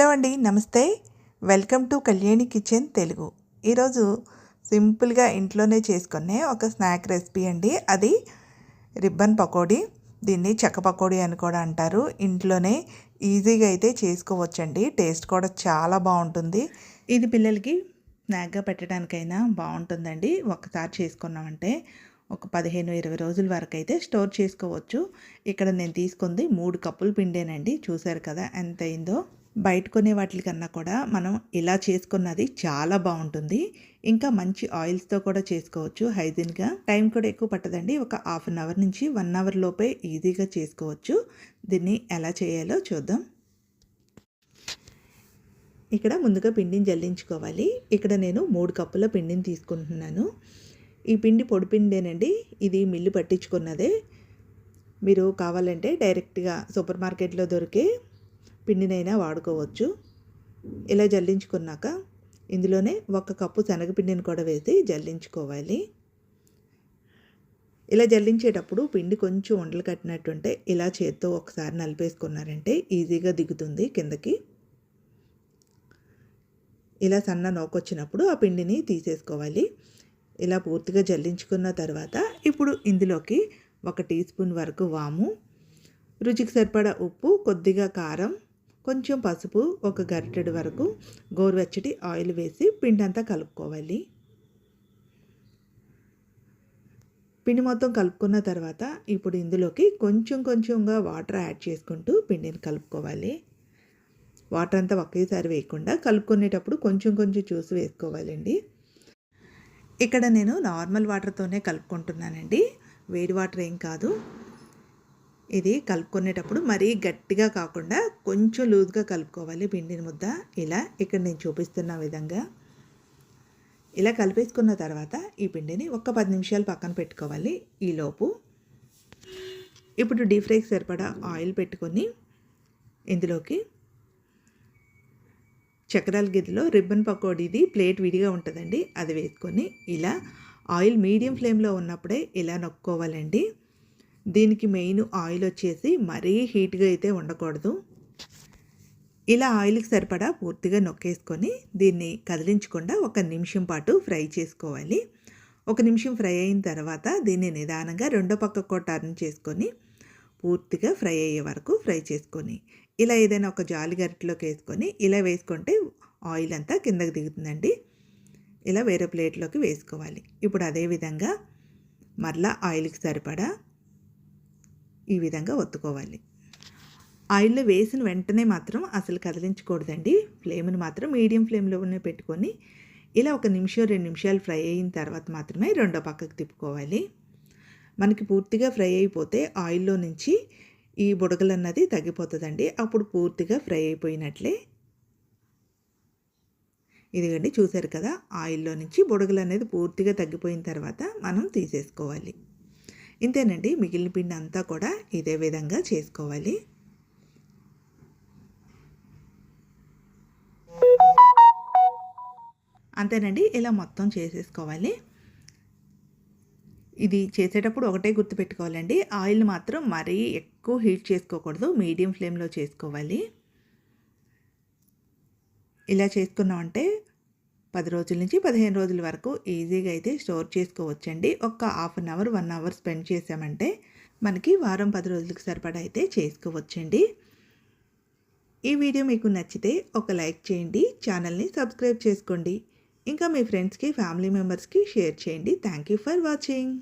Hello అండి నమస్తే. Welcome to Kalyani kitchen Telugu. ఈరోజు సింపుల్గా ఇంట్లోనే చేసుకునే ఒక స్నాక్ రెసిపీ అండి. అది రిబ్బన్ పకోడీ. దీన్ని చెక్క పకోడీ అని కూడా అంటారు. ఇంట్లోనే ఈజీగా అయితే చేసుకోవచ్చండి. టేస్ట్ కూడా చాలా బాగుంటుంది. ఇది పిల్లలకి స్నాక్గా పెట్టడానికైనా బాగుంటుందండి. ఒకసారి చేసుకున్నామంటే ఒక పదిహేను ఇరవై రోజుల వరకు అయితే స్టోర్ చేసుకోవచ్చు. ఇక్కడ నేను తీసుకుంది మూడు కప్పులు పిండేనండి. చూసారు కదా ఎంత అయిందో. బయట కొనే వాటికన్నా కూడా మనం ఇలా చేసుకున్నది చాలా బాగుంటుంది. ఇంకా మంచి ఆయిల్స్తో కూడా చేసుకోవచ్చు. హైజీన్గా టైం కూడా ఎక్కువ పట్టదండి. ఒక హాఫ్ అన్ అవర్ నుంచి వన్ అవర్ లోపే ఈజీగా చేసుకోవచ్చు. దీన్ని ఎలా చేయాలో చూద్దాం. ఇక్కడ ముందుగా పిండిని జల్లించుకోవాలి. ఇక్కడ నేను మూడు కప్పుల పిండిని తీసుకుంటున్నాను. ఈ పిండి పొడి పిండేనండి. ఇది మిల్లు పట్టించుకున్నదే. మీరు కావాలంటే డైరెక్ట్గా సూపర్ మార్కెట్లో దొరికే పిండినైనా వాడుకోవచ్చు. ఇలా జల్లించుకున్నాక ఇందులోనే ఒక కప్పు శనగపిండిని కూడా వేసి జల్లించుకోవాలి. ఇలా జల్లించేటప్పుడు పిండి కొంచెం ఉండలు కట్టినట్టుంటే ఇలా చేత్తో ఒకసారి నలిపేసుకున్నారంటే ఈజీగా దిగుతుంది కిందకి. ఇలా సన్న నోకొచ్చినప్పుడు ఆ పిండిని తీసేసుకోవాలి. ఇలా పూర్తిగా జల్లించుకున్న తర్వాత ఇప్పుడు ఇందులోకి ఒక టీ స్పూన్ వరకు వాము రుచికి సరిపడా ఉప్పు కొద్దిగా కారం కొంచెం పసుపు ఒక గరిటెడు వరకు గోరువెచ్చటి ఆయిల్ వేసి పిండి అంతా కలుపుకోవాలి. పిండి మొత్తం కలుపుకున్న తర్వాత ఇప్పుడు ఇందులోకి కొంచెం కొంచెంగా వాటర్ యాడ్ చేసుకుంటూ పిండిని కలుపుకోవాలి. వాటర్ అంతా ఒకేసారి వేయకుండా కలుపుకునేటప్పుడు కొంచెం కొంచెం చూసి వేసుకోవాలండి. ఇక్కడ నేను నార్మల్ వాటర్తోనే కలుపుకుంటున్నానండి. వేడి వాటర్ ఏం కాదు. ఇది కలుపుకునేటప్పుడు మరీ గట్టిగా కాకుండా కొంచెం లూజ్గా కలుపుకోవాలి పిండిని ముద్ద. ఇలా ఇక్కడ నేను చూపిస్తున్న విధంగా. ఇలా కలిపేసుకున్న తర్వాత ఈ పిండిని ఒక పది నిమిషాలు పక్కన పెట్టుకోవాలి ఈలోపు ఇప్పుడు డీప్ ఫ్రైకి సరిపడా ఆయిల్ పెట్టుకొని ఇందులోకి చక్రాల గిద్దలో రిబ్బన్ పకోడీది ప్లేట్ విడిగా ఉంటుందండి అది వేసుకొని ఇలా ఆయిల్ మీడియం ఫ్లేమ్లో ఉన్నప్పుడే ఇలా నొక్కోవాలండి. దీనికి మెయిన్ ఆయిల్ వచ్చేసి మరీ హీట్గా అయితే ఉండకూడదు. ఇలా ఆయిల్కి సరిపడా పూర్తిగా నొక్కేసుకొని దీన్ని కదిలించకుండా ఒక నిమిషం పాటు ఫ్రై చేసుకోవాలి. ఒక నిమిషం ఫ్రై అయిన తర్వాత దీన్ని నిదానంగా రెండో పక్క టర్న్ చేసుకొని పూర్తిగా ఫ్రై అయ్యే వరకు ఫ్రై చేసుకొని ఇలా ఏదైనా ఒక జాలి గరిటలోకి వేసుకొని ఇలా వేసుకుంటే ఆయిల్ అంతా కిందకి దిగుతుందండి. ఇలా వేరే ప్లేట్లోకి వేసుకోవాలి. ఇప్పుడు అదేవిధంగా మరలా ఆయిల్కి సరిపడా ఈ విధంగా ఒత్తుకోవాలి. ఆయిల్లో వేసిన వెంటనే మాత్రం అసలు కదిలించకూడదండి. ఫ్లేమ్ని మాత్రం మీడియం ఫ్లేమ్లోనే పెట్టుకొని ఇలా ఒక నిమిషం రెండు నిమిషాలు ఫ్రై అయిన తర్వాత మాత్రమే రెండో పక్కకు తిప్పుకోవాలి. మనకి పూర్తిగా ఫ్రై అయిపోతే ఆయిల్లో నుంచి ఈ బుడగలు అన్నది తగ్గిపోతుందండి. అప్పుడు పూర్తిగా ఫ్రై అయిపోయినట్లే. ఇదిగండి చూశారు కదా? ఆయిల్లో నుంచి బుడగలు అనేది పూర్తిగా తగ్గిపోయిన తర్వాత మనం తీసేసుకోవాలి. ఇంతేనండి మిగిలిన పిండి అంతా కూడా ఇదే విధంగా చేసుకోవాలి. అంతేనండి ఇలా మొత్తం చేసేసుకోవాలి. ఇది చేసేటప్పుడు ఒకటే గుర్తుపెట్టుకోవాలండి ఆయిల్ మాత్రం మరీ ఎక్కువ హీట్ చేసుకోకూడదు మీడియం ఫ్లేమ్లో చేసుకోవాలి. ఇలా చేసుకున్నామంటే పది రోజుల నుంచి పదిహేను రోజుల వరకు ఈజీగా అయితే స్టోర్ చేసుకోవచ్చండి. ఒక half an hour one hour spend చేసామంటే మనకి వారం పది రోజులకు సరిపడా అయితే చేసుకోవచ్చండి. ఈ వీడియో మీకు నచ్చితే ఒక లైక్ చేయండి ఛానల్ని సబ్స్క్రైబ్ చేసుకోండి. ఇంకా మీ ఫ్రెండ్స్కి ఫ్యామిలీ మెంబర్స్కి షేర్ చేయండి. Thank you for watching.